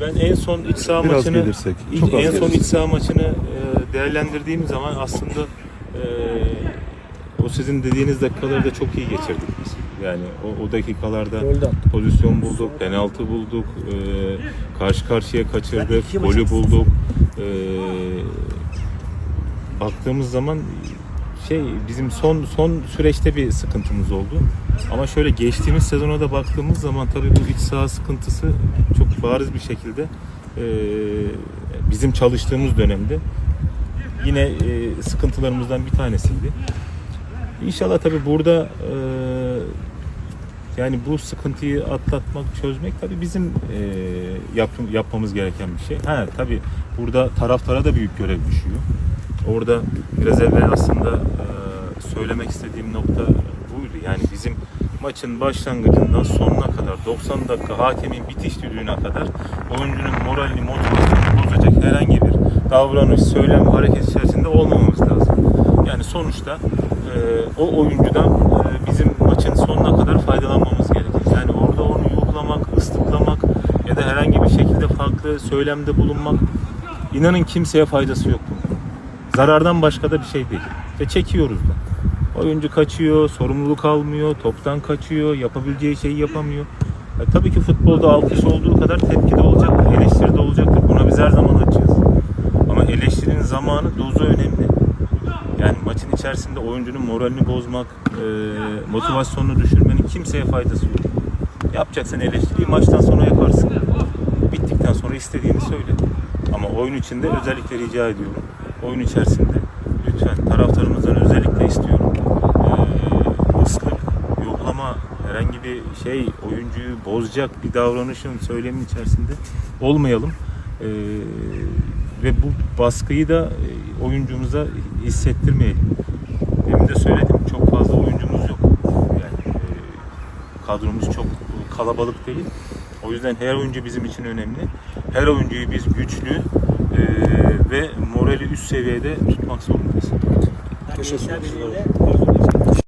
Ben en son iç saha Biraz maçını gelirsek, çok az en son gelirsek. iç saha maçını e, değerlendirdiğim zaman aslında e, o sizin dediğiniz dakikaları da çok iyi geçirdik biz. Yani o, o dakikalarda pozisyon bulduk, penaltı bulduk, e, karşı karşıya kaçırdık, golü bulduk. E, baktığımız zaman şey bizim son son süreçte bir sıkıntımız oldu. Ama şöyle geçtiğimiz sezona da baktığımız zaman tabii bu iç saha sıkıntısı çok bariz bir şekilde e, bizim çalıştığımız dönemde yine e, sıkıntılarımızdan bir tanesiydi. İnşallah tabii burada e, yani bu sıkıntıyı atlatmak, çözmek tabii bizim e, yap, yapmamız gereken bir şey. Ha tabii burada taraftara da büyük görev düşüyor. Orada biraz evvel aslında e, söylemek istediğim nokta buydu. Yani bizim maçın başlangıcından sonuna kadar 90 dakika hakemin bitiş düdüğüne kadar oyuncunun moralini, motivasyonunu bozacak herhangi bir davranış, söylem, hareket içerisinde olmamamız lazım. Yani sonuçta e, o oyuncudan e, bizim maçın sonuna kadar faydalanmamız gerekir. Yani orada onu yuhlamak, ıslıklamak ya da herhangi bir şekilde farklı söylemde bulunmak inanın kimseye faydası yok bunun. Zarardan başka da bir şey değil. Ve çekiyoruz da. Oyuncu kaçıyor, sorumluluk almıyor, toptan kaçıyor, yapabileceği şeyi yapamıyor. E, tabii ki futbolda alkış olduğu kadar tepki de olacak, eleştiri de olacaktır. Buna biz her zaman açığız. Ama eleştirinin zamanı, dozu önemli. Yani maçın içerisinde oyuncunun moralini bozmak, e, motivasyonunu düşürmenin kimseye faydası yok. Yapacaksan eleştiriyi maçtan sonra yaparsın. Bittikten sonra istediğini söyle. Ama oyun içinde özellikle rica ediyorum. Oyun içerisinde lütfen taraftarımızdan özellikle istiyorum. E, ıslık, yoklama, herhangi bir şey oyuncuyu bozacak bir davranışın, söylemin içerisinde olmayalım. E, ve bu baskıyı da e, oyuncumuza hissettirmeyelim. Demin de söyledim çok fazla oyuncumuz yok. Yani e, kadromuz çok kalabalık değil. O yüzden her oyuncu bizim için önemli. Her oyuncuyu biz güçlü e, ve morali üst seviyede tutmak zorundayız. Teşekkür ederim.